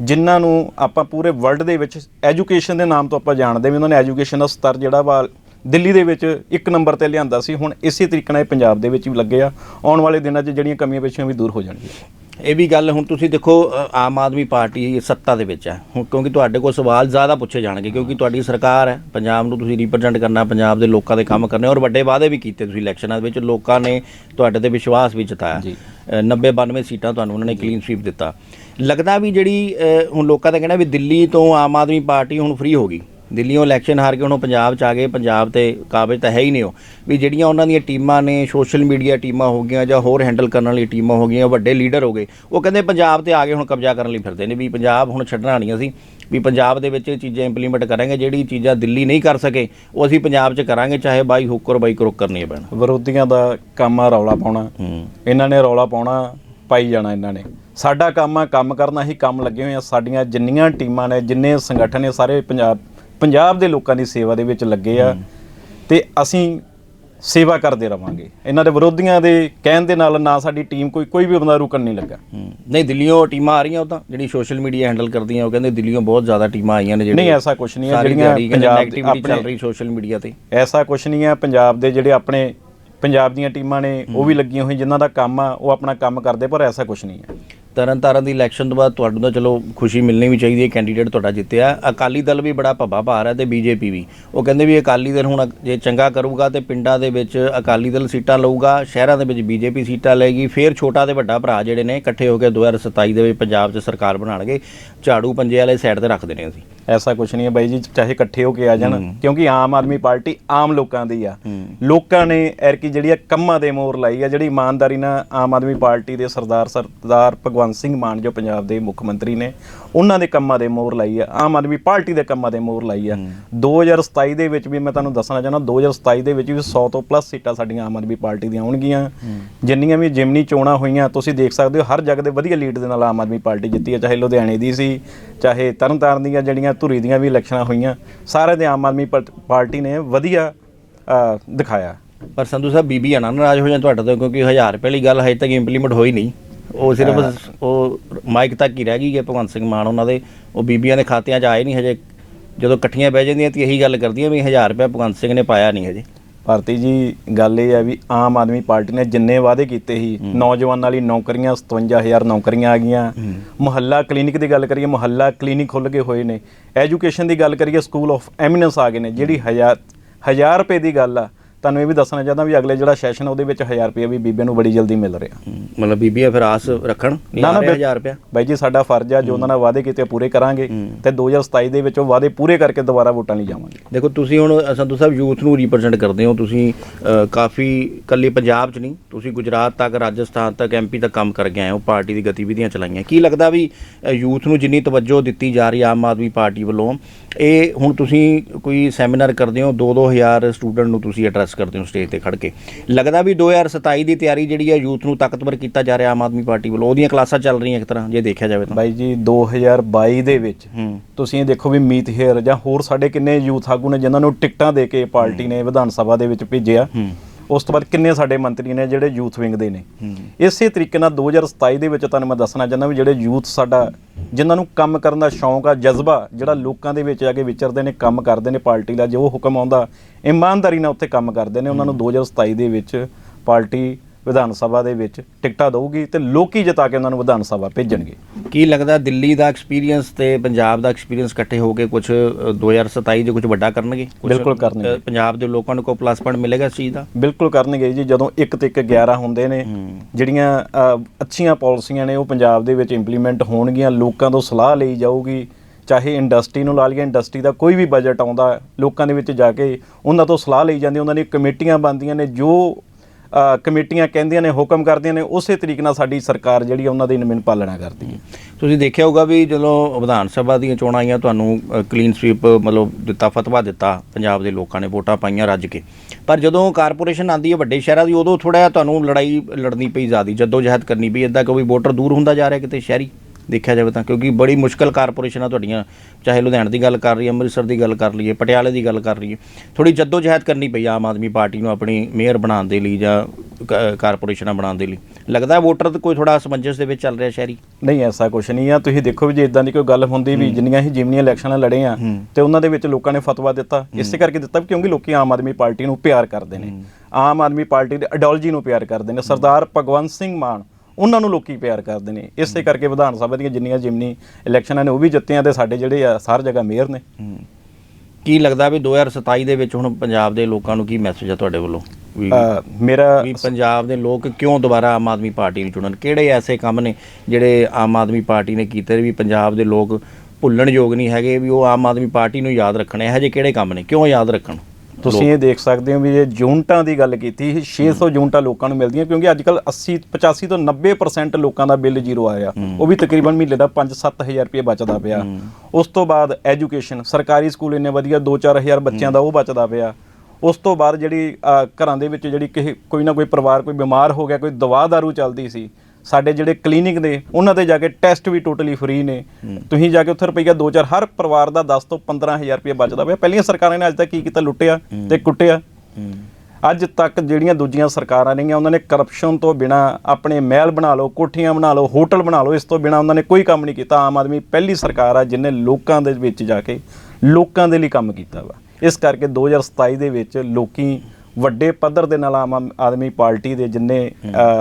ਜਿਨ੍ਹਾਂ ਨੂੰ ਆਪਾਂ ਪੂਰੇ ਵਰਲਡ ਦੇ ਵਿੱਚ ਐਜੂਕੇਸ਼ਨ ਦੇ ਨਾਮ ਤੋਂ ਆਪਾਂ ਜਾਣਦੇ ਵੀ ਉਹਨਾਂ ਨੇ ਐਜੂਕੇਸ਼ਨ ਦਾ ਸਤਰ ਜਿਹੜਾ ਵਾ ਦਿੱਲੀ ਦੇ ਵਿੱਚ ਇੱਕ ਨੰਬਰ ਤੇ ਲਿਆਂਦਾ ਸੀ ਹੁਣ ਇਸੇ ਤਰੀਕੇ ਨਾਲ ਇਹ ਪੰਜਾਬ ਦੇ ਵਿੱਚ ਵੀ ਲੱਗੇ ਆ। ਆਉਣ ਵਾਲੇ ਦਿਨਾਂ 'ਚ ਜਿਹੜੀਆਂ ਕਮੀਆਂ ਪੇਸ਼ੀਆਂ ਵੀ ਦੂਰ ਹੋ ਜਾਣਗੀਆਂ। ਇਹ ਵੀ ਗੱਲ ਹੁਣ ਤੁਸੀਂ ਦੇਖੋ ਆਮ ਆਦਮੀ ਪਾਰਟੀ ਸੱਤਾ ਦੇ ਵਿੱਚ ਹੈ। ਹੁਣ ਕਿਉਂਕਿ ਤੁਹਾਡੇ ਕੋਲ ਸਵਾਲ ਜ਼ਿਆਦਾ ਪੁੱਛੇ ਜਾਣਗੇ ਕਿਉਂਕਿ ਤੁਹਾਡੀ ਸਰਕਾਰ ਹੈ ਪੰਜਾਬ ਨੂੰ ਤੁਸੀਂ ਰਿਪਰੈਜ਼ੈਂਟ ਕਰਨਾ ਪੰਜਾਬ ਦੇ ਲੋਕਾਂ ਦੇ ਕੰਮ ਕਰਨੇ ਔਰ ਵੱਡੇ ਵਾਅਦੇ ਵੀ ਕੀਤੇ ਤੁਸੀਂ ਇਲੈਕਸ਼ਨਾਂ ਦੇ ਵਿੱਚ ਲੋਕਾਂ ਨੇ ਤੁਹਾਡੇ ਤੇ ਵਿਸ਼ਵਾਸ ਵੀ ਜਤਾਇਆ। ਜੀ। 90 92 ਸੀਟਾਂ ਤੁਹਾਨੂੰ ਉਹਨਾਂ ਨੇ ਕਲੀਨ ਸਵੀਪ ਦਿੱਤਾ। ਲੱਗਦਾ ਵੀ ਜਿਹੜੀ ਹੁਣ ਲੋਕਾਂ ਦਾ ਕਹਿਣਾ ਵੀ ਦਿੱਲੀ ਤੋਂ ਆਮ ਆਦਮੀ ਪਾਰਟੀ ਹੁਣ ਫ੍ਰੀ ਹੋ ਗਈ। ਦਿੱਲੀੋਂ ਇਲੈਕਸ਼ਨ ਹਾਰ ਕੇ ਹੁਣ ਪੰਜਾਬ ਚ ਆ ਗਏ ਪੰਜਾਬ ਤੇ ਕਾਬਜ ਤਾਂ ਹੈ ਹੀ ਨਹੀਂ ਉਹ। ਵੀ ਜਿਹੜੀਆਂ ਉਹਨਾਂ ਦੀਆਂ ਟੀਮਾਂ ਨੇ ਸੋਸ਼ਲ ਮੀਡੀਆ ਟੀਮਾਂ ਹੋ ਗਈਆਂ ਜਾਂ ਹੋਰ ਹੈਂਡਲ ਕਰਨ ਵਾਲੀ ਟੀਮਾਂ ਹੋ ਗਈਆਂ ਵੱਡੇ ਲੀਡਰ ਹੋ ਗਏ। ਉਹ ਕਹਿੰਦੇ ਪੰਜਾਬ ਤੇ ਆ ਕੇ ਹੁਣ ਕਬਜ਼ਾ ਕਰਨ ਲਈ ਫਿਰਦੇ ਨੇ ਵੀ ਪੰਜਾਬ ਹੁਣ ਛੱਡਣਾ ਨਹੀਂ ਅਸੀਂ ਵੀ ਪੰਜਾਬ ਦੇ ਵਿੱਚ ਇਹ ਚੀਜ਼ਾਂ ਇੰਪਲੀਮੈਂਟ ਕਰਾਂਗੇ ਜਿਹੜੀ ਚੀਜ਼ਾਂ ਦਿੱਲੀ ਨਹੀਂ ਕਰ ਸਕੇ ਉਹ ਅਸੀਂ ਪੰਜਾਬ 'ਚ ਕਰਾਂਗੇ ਚਾਹੇ ਬਾਈ ਹੁੱਕ ਔਰ ਬਾਈ ਕਰੋਕ ਕਰਨੀ ਪੈਣਾ ਵਿਰੋਧੀਆਂ ਦਾ ਕੰਮ ਆ ਰੌਲਾ ਪਾਉਣਾ। ਇਹਨਾਂ ਨੇ ਰੌਲਾ ਪਾਉਣਾ ਪਾਈ ਜਾਣਾ ਇਹਨਾਂ ਨੇ। ਸਾਡਾ ਕੰਮ ਆ ਕੰਮ ਕਰਨਾ ਹੀ ਕੰਮ ਲੱਗੇ ਹੋਏ ਆ। ਸਾਡੀਆਂ ਜਿੰਨੀਆਂ ਟੀਮਾਂ ਨੇ ਜਿੰਨੇ ਸੰਗਠਨ ਨੇ ਸਾਰੇ ਪੰਜਾਬ ਪੰਜਾਬ ਦੇ ਲੋਕਾਂ ਦੀ ਸੇਵਾ ਦੇ ਵਿੱਚ ਲੱਗੇ ਆ। ਤੇ ਅਸੀਂ ਸੇਵਾ ਕਰਦੇ ਰਵਾਂਗੇ। ਇਹਨਾਂ ਦੇ ਵਿਰੋਧੀਆਂ ਦੇ ਕਹਿਣ ਦੇ ਨਾਲ ਨਾ ਸਾਡੀ ਟੀਮ ਕੋਈ ਕੋਈ ਵੀ ਬੰਦਾ ਰੁਕਣ ਨਹੀਂ ਲੱਗਾ। ਨਹੀਂ ਦਿੱਲੀੋਂ ਟੀਮਾਂ ਆ ਰਹੀਆਂ ਉਹ ਤਾਂ ਜਿਹੜੀ ਸੋਸ਼ਲ ਮੀਡੀਆ ਹੈਂਡਲ ਕਰਦੀਆਂ ਉਹ ਕਹਿੰਦੇ ਦਿੱਲੀੋਂ ਬਹੁਤ ਜ਼ਿਆਦਾ ਟੀਮਾਂ ਆਈਆਂ ਨੇ ਨਹੀਂ ਐਸਾ ਕੁਝ ਨਹੀਂ ਹੈ ਜਿਹੜੀਆਂ ਪੰਜਾਬ ਦੇ ਚੱਲ ਰਹੀ ਸੋਸ਼ਲ ਮੀਡੀਆ ਤੇ। ਐਸਾ ਕੁਝ ਨਹੀਂ ਹੈ ਪੰਜਾਬ ਦੇ ਜਿਹੜੇ ਆਪਣੇ ਪੰਜਾਬ ਦੀਆਂ ਟੀਮਾਂ ਨੇ ਉਹ ਵੀ ਲੱਗੀਆਂ ਹੋਈਆਂ ਜਿਨ੍ਹਾਂ ਦਾ ਕੰਮ ਆ ਉਹ ਆਪਣਾ ਕੰਮ ਕਰਦੇ ਪਰ ਐਸਾ ਕੁਝ ਨਹੀਂ ਹੈ ਤਰਨ ਤਾਰਨ ਦੀ ਇਲੈਕਸ਼ਨ ਤੋਂ ਬਾਅਦ ਤੁਹਾਨੂੰ ਤਾਂ ਚਲੋ ਖੁਸ਼ੀ ਮਿਲਣੀ ਵੀ ਚਾਹੀਦੀ ਹੈ, ਕੈਂਡੀਡੇਟ ਤੁਹਾਡਾ ਜਿੱਤਿਆ। ਅਕਾਲੀ ਦਲ ਵੀ ਬੜਾ ਭੱਬਾ ਭਾਰ ਹੈ ਤੇ ਬੀਜੇਪੀ ਵੀ। ਉਹ ਕਹਿੰਦੇ ਵੀ ਅਕਾਲੀ ਦਲ ਹੁਣ ਜੇ ਚੰਗਾ ਕਰੂਗਾ ਤੇ ਪਿੰਡਾਂ ਦੇ ਵਿੱਚ ਅਕਾਲੀ ਦਲ ਸੀਟਾਂ ਲਊਗਾ, ਸ਼ਹਿਰਾਂ ਦੇ ਵਿੱਚ ਬੀਜੇਪੀ ਸੀਟਾਂ ਲਏਗੀ, ਫਿਰ ਛੋਟਾ ਤੇ ਵੱਡਾ ਭਰਾ ਜਿਹੜੇ ਨੇ ਇਕੱਠੇ ਹੋ ਕੇ 2027 ਦੇ ਵਿੱਚ ਪੰਜਾਬ 'ਚ ਸਰਕਾਰ ਬਣਾਉਣਗੇ ਝਾੜੂ ਪੰਜੇ ਵਾਲੇ ਸਾਈਡ ਤੇ ਰੱਖ ਦੇਣੇ ਅਸੀਂ। ਐਸਾ ਕੁਝ ਨਹੀਂ ਹੈ ਬਾਈ ਜੀ ਚਾਹੇ ਇਕੱਠੇ ਹੋ ਕੇ ਆ ਜਾਣ ਕਿਉਂਕਿ ਆਮ ਆਦਮੀ ਪਾਰਟੀ ਆਮ ਲੋਕਾਂ ਦੀ ਆ। ਲੋਕਾਂ ਨੇ ਐਰਕੀ ਜਿਹੜੀ ਆ ਕੰਮਾਂ ਦੇ ਮੋਹਰ ਲਾਈ ਆ ਜਿਹੜੀ ਇਮਾਨਦਾਰੀ ਨਾਲ ਆਮ ਆਦਮੀ ਪਾਰਟੀ ਦੇ ਸਰਦਾਰ ਸਰਦਾਰ ਭਗਵੰਤ ਸਿੰਘ ਮਾਨ ਜੋ ਪੰਜਾਬ ਦੇ ਮੁੱਖ ਮੰਤਰੀ ਨੇ ਉਹਨਾਂ ਦੇ ਕੰਮਾਂ ਦੇ ਮੋਹਰ ਲਾਈ ਆ ਆਮ ਆਦਮੀ ਪਾਰਟੀ ਦੇ ਕੰਮਾਂ ਦੇ ਮੋਹਰ ਲਾਈ ਆ। 2027 ਦੇ ਵਿੱਚ ਵੀ ਮੈਂ ਤੁਹਾਨੂੰ ਦੱਸਣਾ ਚਾਹੁੰਦਾ 2027 ਦੇ ਵਿੱਚ ਵੀ 100 ਤੋਂ ਪਲੱਸ ਸੀਟਾਂ ਸਾਡੀਆਂ ਆਮ ਆਦਮੀ ਪਾਰਟੀ ਦੀਆਂ ਆਉਣਗੀਆਂ। ਜਿੰਨੀਆਂ ਵੀ ਜਿਮਨੀ ਚੋਣਾਂ ਹੋਈਆਂ ਤੁਸੀਂ ਦੇਖ ਸਕਦੇ ਹੋ ਹਰ ਜਗ੍ਹਾ ਦੇ ਵਧੀਆ ਲੀਡ ਦੇ ਨਾਲ ਆਮ ਆਦਮੀ ਪਾਰਟੀ ਜਿੱਤੀ ਹੈ ਚਾਹੇ ਲੁਧਿਆਣੇ ਦੀ ਸੀ ਚਾਹੇ ਤਰਨਤਾਰਨ ਦੀਆਂ ਜਿਹੜੀਆਂ ਧੁਰੀ ਦੀਆਂ ਵੀ ਇਲੈਕਸ਼ਨਾਂ ਹੋਈਆਂ ਸਾਰੇ ਦੇ ਆਮ ਆਦਮੀ ਪਾਰਟ- ਨੇ ਵਧੀਆ ਦਿਖਾਇਆ। ਪਰ ਸੰਧੂ ਸਾਹਿਬ ਬੀਬੀ ਆਣਾ ਨਾਰਾਜ਼ ਹੋ ਜਾਣ ਤੁਹਾਡੇ ਤੋਂ ਕਿਉਂਕਿ 1000 ਰੁਪਏ ਵਾਲੀ ਗੱਲ ਹਜੇ ਤੱਕ ਇੰਪਲੀਮੈਂਟ ਹੋਈ ਨਹੀਂ। ਉਹ ਸਿਰਫ ਉਹ ਮਾਈਕ ਤੱਕ ਹੀ ਰਹਿ ਗਈ ਹੈ ਭਗਵੰਤ ਸਿੰਘ ਮਾਨ ਉਹਨਾਂ ਦੇ ਉਹ ਬੀਬੀਆਂ ਦੇ ਖਾਤਿਆਂ 'ਚ ਆਏ ਨਹੀਂ ਹਜੇ। ਜਦੋਂ ਇਕੱਠੀਆਂ ਬਹਿ ਜਾਂਦੀਆਂ ਤੇ ਇਹੀ ਗੱਲ ਕਰਦੀਆਂ ਵੀ 1000 ਰੁਪਏ ਭਗਵੰਤ ਸਿੰਘ ਨੇ ਪਾਇਆ ਨਹੀਂ ਹਜੇ। ਭਾਰਤੀ ਜੀ ਗੱਲ ਇਹ ਹੈ ਵੀ ਆਮ ਆਦਮੀ ਪਾਰਟੀ ਨੇ ਜਿੰਨੇ ਵਾਅਦੇ ਕੀਤੇ ਸੀ ਨੌਜਵਾਨਾਂ ਲਈ ਨੌਕਰੀਆਂ 57000 ਨੌਕਰੀਆਂ ਆ ਗਈਆਂ। ਮੁਹੱਲਾ ਕਲੀਨਿਕ ਦੀ ਗੱਲ ਕਰੀਏ ਮੁਹੱਲਾ ਕਲੀਨਿਕ ਖੁੱਲ ਗਏ ਹੋਏ ਨੇ। ਐਜੂਕੇਸ਼ਨ ਦੀ ਗੱਲ ਕਰੀਏ ਸਕੂਲ ਆਫ ਐਮੀਨੈਂਸ ਆ ਗਏ ਨੇ ਜਿਹੜੀ ਹਜ਼ਾਰ ਹਜ਼ਾਰ ਰੁਪਏ ਦੀ ਗੱਲ ਆ। ਤੁਹਾਨੂੰ ਇਹ ਵੀ ਦੱਸਣਾ ਚਾਹੁੰਦਾ ਵੀ ਅਗਲੇ ਜਿਹੜਾ ਸੈਸ਼ਨ ਉਹਦੇ ਵਿੱਚ 1000 ਰੁਪਏ ਵੀ ਬੀਬੀਆਂ ਨੂੰ ਬੜੀ ਜਲਦੀ ਮਿਲ ਰਿਹਾ। ਮਤਲਬ ਬੀਬੀਆਂ ਫਿਰ ਆਸ ਰੱਖਣ ਆ ਰਿਹਾ 1000 ਰੁਪਇਆ ਬਾਈ ਜੀ ਸਾਡਾ ਫਰਜ਼ ਆ ਜੋ ਉਹਨਾਂ ਨਾਲ ਵਾਅਦੇ ਕੀਤੇ ਪੂਰੇ ਕਰਾਂਗੇ ਤੇ 2027 ਦੇ ਵਿੱਚ ਉਹ ਵਾਅਦੇ ਪੂਰੇ ਕਰਕੇ ਦੁਬਾਰਾ ਵੋਟਾਂ ਲਈ ਜਾਵਾਂਗੇ। ਦੇਖੋ ਤੁਸੀਂ ਹੁਣ ਸੰਧੂ ਸਾਹਿਬ ਯੂਥ ਨੂੰ ਰਿਪਰੈਜ਼ੈਂਟ ਕਰਦੇ ਹੋ ਤੁਸੀਂ ਕਾਫੀ ਕੱਲੀ ਪੰਜਾਬ 'ਚ ਨਹੀਂ ਤੁਸੀਂ ਗੁਜਰਾਤ ਤੱਕ ਰਾਜਸਥਾਨ ਤੱਕ ਐਮਪੀ ਤੱਕ ਕੰਮ ਕਰ ਆਏ ਹੋ ਪਾਰਟੀ ਦੀ ਗਤੀਵਿਧੀਆਂ ਚਲਾਈਆਂ। ਕੀ ਲੱਗਦਾ ਵੀ ਯੂਥ ਨੂੰ ਜਿੰਨੀ ਤਵੱਜੋ ਦਿੱਤੀ ਜਾ ਰਹੀ ਆਮ ਆਦਮੀ ਪਾਰਟੀ ਵੱਲੋਂ ਇਹ ਹੁਣ ਤੁਸੀਂ ਕੋਈ ਸੈਮੀਨਾਰ ਕਰਦੇ ਹੋ 2-2000 ਸਟੂਡੈਂਟ ਨੂੰ ਤੁਸੀਂ ਐਡਰੈਸ ਕਰਦੇ ਹੋ ਸਟੇਜ ਤੇ ਖੜ ਕੇ। ਲੱਗਦਾ ਵੀ 2027 ਦੀ ਤਿਆਰੀ ਜਿਹੜੀ ਹੈ ਯੂਥ ਨੂੰ ਤਾਕਤਵਰ ਕੀਤਾ ਜਾ ਰਿਹਾ ਆਮ ਆਦਮੀ ਪਾਰਟੀ ਵੱਲੋਂ। ਉਹਦੀਆਂ ਕਲਾਸਾਂ ਚੱਲ ਰਹੀਆਂ ਇੱਕ ਤਰ੍ਹਾਂ ਜੇ ਦੇਖਿਆ ਜਾਵੇ ਤਾਂ। ਬਾਈ ਜੀ 2022 ਦੇ ਵਿੱਚ ਤੁਸੀਂ ਇਹ ਦੇਖੋ ਵੀ ਮੀਤ ਹੇਰ ਜਾਂ ਹੋਰ ਸਾਡੇ ਕਿੰਨੇ ਯੂਥ ਆਗੂ ਨੇ ਜਿਨ੍ਹਾਂ ਨੂੰ ਟਿਕਟਾਂ ਦੇ ਕੇ ਪਾਰਟੀ ਨੇ ਵਿਧਾਨ ਸਭਾ ਦੇ ਵਿੱਚ ਭੇਜਿਆ। ਉਸ ਤੋਂ ਬਾਅਦ ਕਿੰਨੇ ਸਾਡੇ ਮੰਤਰੀ ਨੇ ਜਿਹੜੇ ਯੂਥ ਵਿੰਗ ਦੇ ਨੇ। ਇਸੇ ਤਰੀਕੇ ਨਾਲ 2027 ਦੇ ਵਿੱਚ ਤੁਹਾਨੂੰ ਮੈਂ ਦੱਸਣਾ ਚਾਹੁੰਦਾ ਵੀ ਜਿਹੜੇ ਯੂਥ ਸਾਡਾ ਜਿਨ੍ਹਾਂ ਨੂੰ ਕੰਮ ਕਰਨ ਦਾ ਸ਼ੌਂਕ ਆ ਜਜ਼ਬਾ ਜਿਹੜਾ ਲੋਕਾਂ ਦੇ ਵਿੱਚ ਜਾ ਕੇ ਵਿਚਰਦੇ ਨੇ ਕੰਮ ਕਰਦੇ ਨੇ ਪਾਰਟੀ ਦਾ ਜੋ ਹੁਕਮ ਆਉਂਦਾ ਇਮਾਨਦਾਰੀ ਨਾਲ ਉੱਥੇ ਕੰਮ ਕਰਦੇ ਨੇ ਉਹਨਾਂ ਨੂੰ 2027 ਦੇ ਵਿੱਚ ਪਾਰਟੀ ਵਿਧਾਨ ਸਭਾ ਦੇ ਵਿੱਚ ਟਿਕਟਾਂ ਦਊਗੀ ਤੇ ਲੋਕੀ ਜਿਤਾ ਕੇ ਉਹਨਾਂ ਨੂੰ ਵਿਧਾਨ ਸਭਾ ਭੇਜਣਗੇ। ਕੀ ਲੱਗਦਾ ਦਿੱਲੀ ਦਾ ਐਕਸਪੀਰੀਅੰਸ ਤੇ ਪੰਜਾਬ ਦਾ ਐਕਸਪੀਰੀਅੰਸ ਇਕੱਠੇ ਹੋ ਕੇ ਕੁਝ 2027 ਦੇ ਕੁਝ ਵੱਡਾ ਕਰਨਗੇ? ਬਿਲਕੁਲ ਕਰਨਗੇ। ਪੰਜਾਬ ਦੇ ਲੋਕਾਂ ਨੂੰ ਕੋਈ ਪਲੱਸ ਪੁਆਇੰਟ ਮਿਲੇਗਾ ਇਸ ਚੀਜ਼ ਦਾ? ਬਿਲਕੁਲ ਕਰਨਗੇ ਜੀ ਜਦੋਂ ਇੱਕ ਤੇ ਇੱਕ 11 ਹੁੰਦੇ ਨੇ ਜਿਹੜੀਆਂ ਅੱਛੀਆਂ ਪਾਲਿਸੀਆਂ ਨੇ ਉਹ ਪੰਜਾਬ ਦੇ ਵਿੱਚ ਇੰਪਲੀਮੈਂਟ ਹੋਣਗੀਆਂ ਲੋਕਾਂ ਤੋਂ ਸਲਾਹ ਲਈ ਜਾਊਗੀ। ਚਾਹੇ ਇੰਡਸਟਰੀ ਨੂੰ ਲਾ ਲਈਏ ਇੰਡਸਟਰੀ ਦਾ ਕੋਈ ਵੀ ਬਜਟ ਆਉਂਦਾ ਲੋਕਾਂ ਦੇ ਵਿੱਚ ਜਾ ਕੇ ਉਹਨਾਂ ਤੋਂ ਸਲਾਹ ਲਈ ਜਾਂਦੀ ਉਹਨਾਂ ਦੀਆਂ ਕਮੇਟੀਆਂ ਬਣਦੀਆਂ ਨੇ ਜੋ ਕਮੇਟੀਆਂ ਕਹਿੰਦੀਆਂ ਨੇ, ਹੁਕਮ ਕਰਦੀਆਂ ਨੇ, ਉਸੇ ਤਰੀਕੇ ਨਾਲ ਸਾਡੀ ਸਰਕਾਰ ਜਿਹੜੀ ਆ, ਉਹਨਾਂ ਦੀ ਨਿਮਨ ਪਾਲਣਾ ਕਰਦੀ ਹੈ। ਤੁਸੀਂ ਦੇਖਿਆ ਹੋਊਗਾ ਵੀ ਜਦੋਂ ਵਿਧਾਨ ਸਭਾ ਦੀਆਂ ਚੋਣਾਂ ਆਈਆਂ, ਤੁਹਾਨੂੰ ਕਲੀਨ ਸਵੀਪ ਮਤਲਬ ਦਿੱਤਾ, ਫਤਵਾ ਦਿੱਤਾ, ਪੰਜਾਬ ਦੇ ਲੋਕਾਂ ਨੇ ਵੋਟਾਂ ਪਾਈਆਂ ਰੱਜ ਕੇ। ਪਰ ਜਦੋਂ ਕਾਰਪੋਰੇਸ਼ਨ ਆਂਦੀ ਹੈ, ਵੱਡੇ ਸ਼ਹਿਰਾਂ ਦੀ, ਉਦੋਂ ਥੋੜਾ ਤੁਹਾਨੂੰ ਲੜਾਈ ਲੜਨੀ ਪਈ ਜ਼ਿਆਦੀ ਜੱਦੋ ਜਹਿਦ ਕਰਨੀ ਪਈ ਇਦਾਂ ਕੋਈ ਵੋਟਰ ਦੂਰ ਹੁੰਦਾ ਜਾ ਰਿਹਾ ਕਿਤੇ ਸ਼ਹਿਰੀ? ਦੇਖਿਆ ਜਾਵੇ ਤਾਂ ਕਿਉਂਕਿ ਬੜੀ ਮੁਸ਼ਕਲ ਕਾਰਪੋਰੇਸ਼ਨਾਂ ਤੁਹਾਡੀਆਂ ਚਾਹੇ ਲੁਧਿਆਣਾ ਦੀ ਗੱਲ ਕਰ ਰਹੀ ਹੈ ਅੰਮ੍ਰਿਤਸਰ ਦੀ ਗੱਲ ਕਰ ਲਈਏ ਪਟਿਆਲੇ ਦੀ ਗੱਲ ਕਰ ਲਈਏ ਥੋੜੀ ਜੱਦੋ ਜਹਿਦ ਕਰਨੀ ਪਈ ਆਮ ਆਦਮੀ ਪਾਰਟੀ ਨੂੰ ਆਪਣੀ ਮੇਅਰ ਬਣਾਉਣ ਦੇ ਲਈ ਜਾਂ ਕਾਰਪੋਰੇਸ਼ਨਾਂ ਬਣਾਉਣ ਦੇ ਲਈ। ਲੱਗਦਾ ਵੋਟਰ ਤੇ ਕੋਈ ਥੋੜਾ ਅਸਮੰਜਸ ਦੇ ਵਿੱਚ ਚੱਲ ਰਿਹਾ ਸ਼ਹਿਰੀ? ਨਹੀਂ ਐਸਾ ਕੁਝ ਨਹੀਂ ਆ। ਤੁਸੀਂ ਦੇਖੋ ਵੀ ਜੇ ਇਦਾਂ ਦੀ ਕੋਈ ਗੱਲ ਹੁੰਦੀ ਵੀ ਜਿੰਨੀਆਂ ਹੀ ਜਿਮਨੀਆਂ ਇਲੈਕਸ਼ਨਾਂ ਲੜੇ ਆ ਤੇ ਉਹਨਾਂ ਦੇ ਵਿੱਚ ਲੋਕਾਂ ਨੇ ਫਤਵਾ ਦਿੱਤਾ। ਇਸੇ ਕਰਕੇ ਦਿੱਤਾ ਕਿਉਂਕਿ ਲੋਕੀ ਆਮ ਆਦਮੀ ਪਾਰਟੀ ਨੂੰ ਪਿਆਰ ਕਰਦੇ ਨੇ। ਆਮ ਆਦਮੀ ਪਾਰਟੀ ਦੇ ਆਈਡੀਓਲੋਜੀ ਨੂੰ ਪਿਆਰ ਕਰਦੇ ਨੇ। ਸਰਦਾਰ ਭਗਵੰਤ ਸਿੰਘ ਮਾਨ ਉਹਨਾਂ ਨੂੰ ਲੋਕੀ ਪਿਆਰ ਕਰਦੇ ਨੇ। ਇਸੇ ਕਰਕੇ ਵਿਧਾਨ ਸਭਾ ਦੀਆਂ ਜਿੰਨੀਆਂ ਜਿਮਨੀ ਇਲੈਕਸ਼ਨਾਂ ਨੇ ਉਹ ਵੀ ਜਿੱਤੀਆਂ ਤੇ ਸਾਡੇ ਜਿਹੜੇ ਆ ਹਰ ਜਗ੍ਹਾ ਮੇਅਰ ਨੇ। ਕੀ ਲੱਗਦਾ ਵੀ 2027 ਦੇ ਵਿੱਚ ਹੁਣ ਪੰਜਾਬ ਦੇ ਲੋਕਾਂ ਨੂੰ ਕੀ ਮੈਸੇਜ ਆ ਤੁਹਾਡੇ ਵੱਲੋਂ? ਮੇਰਾ ਵੀ ਪੰਜਾਬ ਦੇ ਲੋਕ ਕਿਉਂ ਦੁਬਾਰਾ ਆਮ ਆਦਮੀ ਪਾਰਟੀ ਨੂੰ ਚੁਣਨ? ਕਿਹੜੇ ਐਸੇ ਕੰਮ ਨੇ ਜਿਹੜੇ ਆਮ ਆਦਮੀ ਪਾਰਟੀ ਨੇ ਕੀਤੇ ਵੀ ਪੰਜਾਬ ਦੇ ਲੋਕ ਭੁੱਲਣ ਯੋਗ ਨਹੀਂ ਹੈਗੇ ਵੀ ਉਹ ਆਮ ਆਦਮੀ ਪਾਰਟੀ ਨੂੰ ਯਾਦ ਰੱਖਣ? ਇਹੋ ਜਿਹੇ ਕਿਹੜੇ ਕੰਮ ਨੇ? ਕਿਉਂ ਯਾਦ ਰੱਖਣ? ਤੁਸੀਂ ਇਹ ਦੇਖ ਸਕਦੇ ਹੋ ਵੀ ਇਹ ਯੂਨਿਟਾਂ ਦੀ ਗੱਲ ਕੀਤੀ ਸੀ 600 ਯੂਨਿਟਾਂ ਲੋਕਾਂ ਨੂੰ ਮਿਲਦੀਆਂ ਕਿਉਂਕਿ ਅੱਜ ਕੱਲ 80 85 ਤੋਂ 90% ਲੋਕਾਂ ਦਾ ਬਿੱਲ ਜ਼ੀਰੋ ਆਇਆ। ਉਹ ਵੀ ਤਕਰੀਬਨ ਮਹੀਨੇ ਦਾ 5-7000 ਰੁਪਏ ਬਚਦਾ ਪਿਆ। ਉਸ ਤੋਂ ਬਾਅਦ ਐਜੂਕੇਸ਼ਨ ਸਰਕਾਰੀ ਸਕੂਲ ਇੰਨੇ ਵਧੀਆ 2-4000 ਬੱਚਿਆਂ ਦਾ ਉਹ ਬਚਦਾ ਪਿਆ। ਉਸ ਤੋਂ ਬਾਅਦ ਜਿਹੜੀ ਘਰਾਂ ਦੇ ਵਿੱਚ ਜਿਹੜੀ ਕੋਈ ਨਾ ਕੋਈ ਪਰਿਵਾਰ ਕੋਈ ਬਿਮਾਰ ਹੋ ਗਿਆ ਕੋਈ ਦਵਾ ਦਾਰੂ ਚੱਲਦੀ ਸੀ ਸਾਡੇ ਜਿਹੜੇ ਕਲੀਨਿਕ ਨੇ ਉਹਨਾਂ ਤੇ ਜਾ ਕੇ ਟੈਸਟ ਵੀ ਟੋਟਲੀ ਫ੍ਰੀ ਨੇ। ਤੁਸੀਂ ਜਾ ਕੇ ਉੱਥੇ ਰੁਪਈਆ 2-4 ਹਰ ਪਰਿਵਾਰ ਦਾ 10 ਤੋਂ 15000 ਰੁਪਏ ਬਚਦਾ ਪਿਆ। ਪਹਿਲੀਆਂ ਸਰਕਾਰਾਂ ਨੇ ਅੱਜ ਤੱਕ ਕੀ ਕੀਤਾ? ਲੁੱਟਿਆ ਤੇ ਕੁੱਟਿਆ। ਅੱਜ ਤੱਕ ਜਿਹੜੀਆਂ ਦੂਜੀਆਂ ਸਰਕਾਰਾਂ ਨੇਗੀਆਂ ਉਹਨਾਂ ਨੇ ਕਰਪਸ਼ਨ ਤੋਂ ਬਿਨਾ ਆਪਣੇ ਮਹਿਲ ਬਣਾ ਲਓ ਕੋਠੀਆਂ ਬਣਾ ਲਓ ਹੋਟਲ ਬਣਾ ਲਓ ਇਸ ਤੋਂ ਬਿਨਾ ਉਹਨਾਂ ਨੇ ਕੋਈ ਕੰਮ ਨਹੀਂ ਕੀਤਾ। ਆਮ ਆਦਮੀ ਪਹਿਲੀ ਸਰਕਾਰ ਆ ਜਿਨੇ ਲੋਕਾਂ ਦੇ ਵਿੱਚ ਜਾ ਕੇ ਲੋਕਾਂ ਦੇ ਲਈ ਕੰਮ ਕੀਤਾ ਵਾ। ਇਸ ਕਰਕੇ 2027 ਦੇ ਵਿੱਚ ਲੋਕੀ ਵੱਡੇ ਪੱਧਰ ਦੇ ਨਾਲ ਆਮ ਆਦਮੀ ਪਾਰਟੀ ਦੇ ਜਿੰਨੇ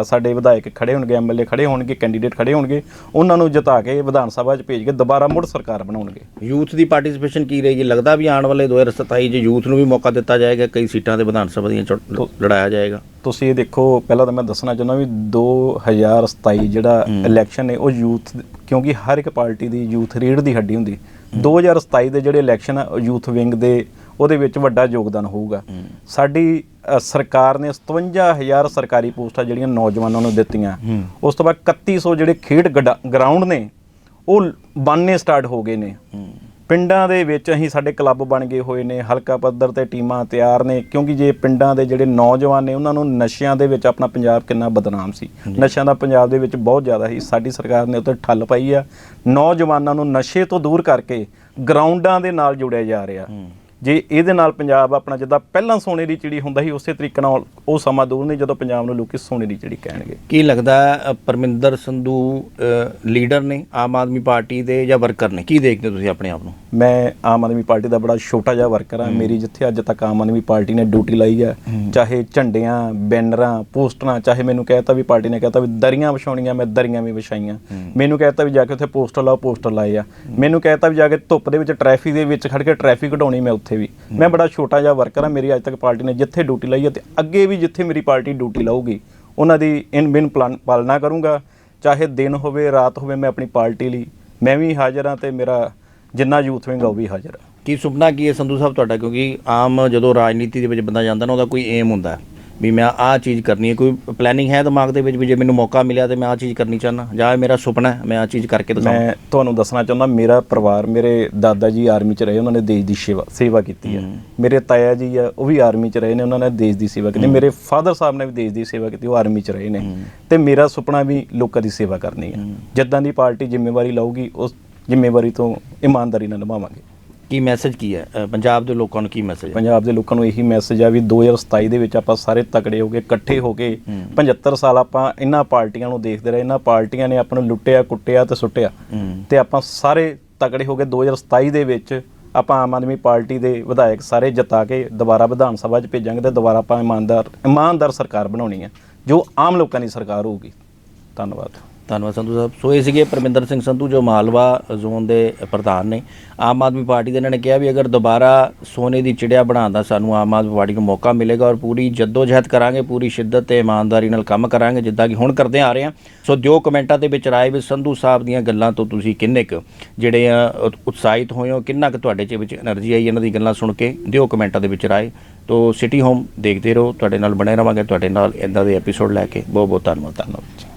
ਸਾਡੇ ਵਿਧਾਇਕ ਖੜੇ ਹੋਣਗੇ ਐਮਐਲਏ ਖੜੇ ਹੋਣਗੇ ਕੈਂਡੀਡੇਟ ਖੜੇ ਹੋਣਗੇ ਉਹਨਾਂ ਨੂੰ ਜਿਤਾ ਕੇ ਵਿਧਾਨ ਸਭਾ 'ਚ ਭੇਜ ਕੇ ਦੁਬਾਰਾ ਮੁੜ ਸਰਕਾਰ ਬਣਾਉਣਗੇ। ਯੂਥ ਦੀ ਪਾਰਟਿਸਿਪੇਸ਼ਨ ਕੀ ਰਹੇਗੀ? ਲੱਗਦਾ ਵੀ ਆਉਣ ਵਾਲੇ 2027 'ਚ ਯੂਥ ਨੂੰ ਵੀ ਮੌਕਾ ਦਿੱਤਾ ਜਾਏਗਾ ਕਈ ਸੀਟਾਂ ਤੇ ਵਿਧਾਨ ਸਭਾ ਦੀਆਂ ਲੜਾਇਆ ਜਾਏਗਾ? ਤੁਸੀਂ ਇਹ ਦੇਖੋ ਪਹਿਲਾਂ ਤਾਂ ਮੈਂ ਦੱਸਣਾ ਚਾਹੁੰਦਾ ਵੀ 2027 ਜਿਹੜਾ ਇਲੈਕਸ਼ਨ ਨੇ ਉਹ ਯੂਥ ਕਿਉਂਕਿ ਹਰ ਇੱਕ ਪਾਰਟੀ ਦੀ ਯੂਥ ਰੀੜ ਦੀ ਹੱਡੀ ਹੁੰਦੀ। 2027 ਦੇ ਜਿਹੜੇ ਇਲੈਕਸ਼ਨ ਆ ਯੂਥ ਵਿੰਗ ਦੇ ਉਹਦੇ ਵਿੱਚ ਵੱਡਾ ਯੋਗਦਾਨ ਹੋਊਗਾ। ਸਾਡੀ ਸਰਕਾਰ ਨੇ 57000 ਸਰਕਾਰੀ ਪੋਸਟਾਂ ਜਿਹੜੀਆਂ ਨੌਜਵਾਨਾਂ ਨੂੰ ਦਿੱਤੀਆਂ ਉਸ ਤੋਂ ਬਾਅਦ 3100 ਜਿਹੜੇ ਖੇਡ ਗਰਾਊਂਡ ਨੇ ਉਹ ਬਣਨੇ ਸਟਾਰਟ ਹੋ ਗਏ ਨੇ। ਪਿੰਡਾਂ ਦੇ ਵਿੱਚ ਅਸੀਂ ਸਾਡੇ ਕਲੱਬ ਬਣ ਗਏ ਹੋਏ ਨੇ ਹਲਕਾ ਪੱਧਰ ਤੇ ਟੀਮਾਂ ਤਿਆਰ ਨੇ ਕਿਉਂਕਿ ਜੇ ਪਿੰਡਾਂ ਦੇ ਜਿਹੜੇ ਨੌਜਵਾਨ ਨੇ ਉਹਨਾਂ ਨੂੰ ਨਸ਼ਿਆਂ ਦੇ ਵਿੱਚ ਆਪਣਾ ਪੰਜਾਬ ਕਿੰਨਾ ਬਦਨਾਮ ਸੀ। ਨਸ਼ਿਆਂ ਦਾ ਪੰਜਾਬ ਦੇ ਵਿੱਚ ਬਹੁਤ ਜ਼ਿਆਦਾ ਸੀ। ਸਾਡੀ ਸਰਕਾਰ ਨੇ ਉੱਤੇ ਠੱਲ ਪਾਈ ਆ। ਨੌਜਵਾਨਾਂ ਨੂੰ ਨਸ਼ੇ ਤੋਂ ਦੂਰ ਕਰਕੇ ਗਰਾਊਂਡਾਂ ਦੇ ਨਾਲ ਜੁੜਿਆ ਜਾ ਰਿਹਾ। ਜੇ ਇਹਦੇ ਨਾਲ ਪੰਜਾਬ ਆਪਣਾ ਜਿੱਦਾਂ ਪਹਿਲਾਂ ਸੋਨੇ ਦੀ ਚਿੜੀ ਹੁੰਦਾ ਸੀ, ਉਸੇ ਤਰੀਕੇ ਨਾਲ ਉਹ ਸਮਾਂ ਦੂਰ ਨਹੀਂ, ਜਦੋਂ ਪੰਜਾਬ ਨੂੰ ਲੋਕੀ ਸੋਨੇ ਦੀ ਚਿੜੀ ਕਹਿਣਗੇ। ਕੀ ਲੱਗਦਾ ਪਰਮਿੰਦਰ ਸੰਧੂ ਲੀਡਰ ਨੇ, ਆਮ ਆਦਮੀ ਪਾਰਟੀ ਦੇ ਜਾਂ ਵਰਕਰ ਨੇ? ਕੀ ਦੇਖਦੇ ਹੋ ਤੁਸੀਂ ਆਪਣੇ ਆਪ ਨੂੰ? ਮੈਂ ਆਮ ਆਦਮੀ ਪਾਰਟੀ ਦਾ ਬੜਾ ਛੋਟਾ ਜਿਹਾ ਵਰਕਰ ਆ ਮੇਰੀ ਜਿੱਥੇ ਅੱਜ ਤੱਕ ਆਮ ਆਦਮੀ ਪਾਰਟੀ ਨੇ ਡਿਊਟੀ ਲਾਈ ਆ ਚਾਹੇ ਝੰਡਿਆਂ ਬੈਨਰਾਂ ਪੋਸਟਰਾਂ ਚਾਹੇ ਮੈਨੂੰ ਕਹਿਤਾ ਵੀ ਪਾਰਟੀ ਨੇ ਕਹਿਤਾ ਵੀ ਦਰੀਆਂ ਵਿਛਾਉਣੀਆਂ ਮੈਂ ਦਰੀਆਂ ਵੀ ਵਿਛਾਈਆਂ। ਮੈਨੂੰ ਕਹਿਤਾ ਵੀ ਜਾ ਕੇ ਉੱਥੇ ਪੋਸਟਰ ਲਾਓ ਪੋਸਟਰ ਲਾਏ ਆ। ਮੈਨੂੰ ਕਹਿਤਾ ਵੀ ਜਾ ਕੇ ਧੁੱਪ ਦੇ ਵਿੱਚ ਟ੍ਰੈਫਿਕ ਦੇ ਵਿੱਚ ਖੜ ਕੇ ਟ੍ਰੈਫਿਕ ਕਢਾਉਣੀ ਮੈਂ ਉੱਥੇ ਵੀ। ਮੈਂ ਬੜਾ ਛੋਟਾ ਜਿਹਾ ਵਰਕਰ ਆ ਮੇਰੀ ਅੱਜ ਤੱਕ ਪਾਰਟੀ ਨੇ ਜਿੱਥੇ ਡਿਊਟੀ ਲਾਈ ਆ ਤੇ ਅੱਗੇ ਵੀ ਜਿੱਥੇ ਮੇਰੀ ਪਾਰਟੀ ਡਿਊਟੀ ਲਾਊਗੀ ਉਹਨਾਂ ਦੀ ਇਨ ਬਿਨ ਪਲਾਨ ਪਾਲਣਾ ਕਰੂੰਗਾ। ਚਾਹੇ ਦਿਨ ਹੋਵੇ ਰਾਤ ਹੋਵੇ ਮੈਂ ਆਪਣੀ ਪਾਰਟੀ ਲਈ ਮੈਂ ਵੀ ਹਾਜ਼ਰ ਹਾਂ ਤੇ ਮੇਰਾ ਜਿੰਨਾ ਯੂਥ ਵਿੰਗ ਆ ਉਹ ਵੀ ਹਾਜ਼ਰ ਆ। ਕੀ ਸੁਪਨਾ ਕੀ ਹੈ ਸੰਧੂ ਸਾਹਿਬ ਤੁਹਾਡਾ? ਕਿਉਂਕਿ ਆਮ ਜਦੋਂ ਰਾਜਨੀਤੀ ਦੇ ਵਿੱਚ ਬੰਦਾ ਜਾਂਦਾ ਨਾ ਉਹਦਾ ਕੋਈ ਏਮ ਹੁੰਦਾ ਹੈ ਵੀ ਮੈਂ ਆਹ ਚੀਜ਼ ਕਰਨੀ ਹੈ। ਕੋਈ ਪਲੈਨਿੰਗ ਹੈ ਦਿਮਾਗ ਦੇ ਵਿੱਚ ਵੀ ਜੇ ਮੈਨੂੰ ਮੌਕਾ ਮਿਲਿਆ ਤੇ ਮੈਂ ਆਹ ਚੀਜ਼ ਕਰਨੀ ਚਾਹੁੰਦਾ? ਜਾਂ ਇਹ ਮੇਰਾ ਸੁਪਨਾ ਹੈ ਮੈਂ ਆਹ ਚੀਜ਼ ਕਰਕੇ ਦਿਖਾਵਾਂ ਮੈਂ ਤੁਹਾਨੂੰ ਦੱਸਣਾ ਚਾਹੁੰਦਾ ਮੇਰਾ ਪਰਿਵਾਰ ਮੇਰੇ ਦਾਦਾ ਜੀ ਆਰਮੀ 'ਚ ਰਹੇ ਉਹਨਾਂ ਨੇ ਦੇਸ਼ ਦੀ ਸੇਵਾ ਸੇਵਾ ਕੀਤੀ ਹੈ। ਮੇਰੇ ਤਾਇਆ ਜੀ ਆ ਉਹ ਵੀ ਆਰਮੀ 'ਚ ਰਹੇ ਨੇ ਉਹਨਾਂ ਨੇ ਦੇਸ਼ ਦੀ ਸੇਵਾ ਕੀਤੀ। ਮੇਰੇ ਫਾਦਰ ਸਾਹਿਬ ਨੇ ਵੀ ਦੇਸ਼ ਦੀ ਸੇਵਾ ਕੀਤੀ ਉਹ ਆਰਮੀ 'ਚ ਰਹੇ ਨੇ। ਤੇ ਮੇਰਾ ਸੁਪਨਾ ਵੀ ਲੋਕਾਂ ਦੀ ਸੇਵਾ ਕਰਨੀ ਹੈ। ਜਿੱਦਾਂ ਦੀ ਪਾਰਟੀ ਜ਼ਿੰਮੇਵਾਰੀ ਲਊਗੀ ਉਸ ਜ਼ਿੰਮੇਵਾਰੀ ਤੋਂ ਇਮਾਨਦਾਰੀ ਨਾਲ ਨਿਭਾਵਾਂਗੇ। ਕੀ ਮੈਸੇਜ ਕੀ ਹੈ? ਅ, ਪੰਜਾਬ ਦੇ ਲੋਕਾਂ ਨੂੰ ਕੀ ਮੈਸੇਜ ਹੈ? ਪੰਜਾਬ ਦੇ ਲੋਕਾਂ ਨੂੰ ਇਹੀ ਮੈਸੇਜ ਆ ਵੀ 2027 ਦੇ ਵਿੱਚ ਆਪਾਂ ਸਾਰੇ ਤਕੜੇ ਹੋ ਕੇ ਇਕੱਠੇ ਹੋ ਕੇ 75 ਸਾਲ ਆਪਾਂ ਇਹਨਾਂ ਪਾਰਟੀਆਂ ਨੂੰ ਦੇਖਦੇ ਰਹੇ ਇਹਨਾਂ ਪਾਰਟੀਆਂ ਨੇ ਆਪਾਂ ਨੂੰ ਲੁੱਟਿਆ ਕੁੱਟਿਆ ਤੇ ਸੁੱਟਿਆ। ਹੂੰ। ਤੇ ਆਪਾਂ ਸਾਰੇ ਤਕੜੇ ਹੋ ਕੇ 2027 ਦੇ ਵਿੱਚ ਆਪਾਂ ਆਮ ਆਦਮੀ ਪਾਰਟੀ ਦੇ ਵਿਧਾਇਕ ਸਾਰੇ ਜਿਤਾ ਕੇ ਦੁਬਾਰਾ ਵਿਧਾਨ ਸਭਾ 'ਚ ਭੇਜਾਂਗੇ ਤੇ ਦੁਬਾਰਾ ਆਪਾਂ ਇਮਾਨਦਾਰ ਇਮਾਨਦਾਰ ਸਰਕਾਰ ਬਣਾਉਣੀ ਹੈ ਜੋ ਆਮ ਲੋਕਾਂ ਦੀ ਸਰਕਾਰ ਹੋਊਗੀ। ਧੰਨਵਾਦ। ਧੰਨਵਾਦ ਸੰਧੂ ਸਾਹਿਬ। ਸੋ ਇਹ ਸੀਗੇ ਪਰਮਿੰਦਰ ਸਿੰਘ ਸੰਧੂ ਜੋ ਮਾਲਵਾ ਜ਼ੋਨ ਦੇ ਪ੍ਰਧਾਨ ਨੇ। ਆਮ ਆਦਮੀ ਪਾਰਟੀ ਦੇ ਇਹਨਾਂ ਨੇ ਕਿਹਾ ਵੀ ਅਗਰ ਦੁਬਾਰਾ ਸੋਨੇ ਦੀ ਚਿੜਿਆ ਬਣਾਉਣ ਦਾ ਸਾਨੂੰ ਆਮ ਆਦਮੀ ਪਾਰਟੀ ਨੂੰ ਮੌਕਾ ਮਿਲੇਗਾ ਔਰ ਪੂਰੀ ਜੱਦੋ ਜਹਿਦ ਕਰਾਂਗੇ, ਪੂਰੀ ਸ਼ਿੱਦਤ ਤੇ ਇਮਾਨਦਾਰੀ ਨਾਲ ਕੰਮ ਕਰਾਂਗੇ, ਜਿੱਦਾਂ ਕਿ ਹੁਣ ਕਰਦੇ ਆ ਰਹੇ ਹਾਂ। ਸੋ ਦਿਓ ਕਮੈਂਟਾਂ ਦੇ ਵਿੱਚ ਰਾਏ ਵੀ ਸੰਧੂ ਸਾਹਿਬ ਦੀਆਂ ਗੱਲਾਂ ਤੋਂ ਤੁਸੀਂ ਕਿੰਨੇ ਕੁ ਜਿਹੜੇ ਆ ਉਤਸ਼ਾਹਿਤ ਹੋਏ ਹੋ, ਕਿੰਨਾ ਕੁ ਤੁਹਾਡੇ ਚ ਵਿੱਚ એનર્ਜੀ ਆਈ ਇਹਨਾਂ ਦੀ ਗੱਲਾਂ ਸੁਣ ਕੇ? ਦਿਓ ਕਮੈਂਟਾਂ ਦੇ ਵਿੱਚ ਰਾਏ। ਤੋਂ ਸਿਟੀ ਹੋਮ ਦੇਖਦੇ ਰਹੋ, ਤੁਹਾਡੇ ਨਾਲ ਬਣੇ ਰਵਾਂਗੇ, ਤੁਹਾਡੇ ਨਾਲ ਇਦਾਂ ਦੇ ਐਪੀਸੋਡ ਲੈ ਕੇ। ਬਹੁਤ ਬਹੁਤ ਧੰਨਵਾਦ ਧੰਨਵਾਦ।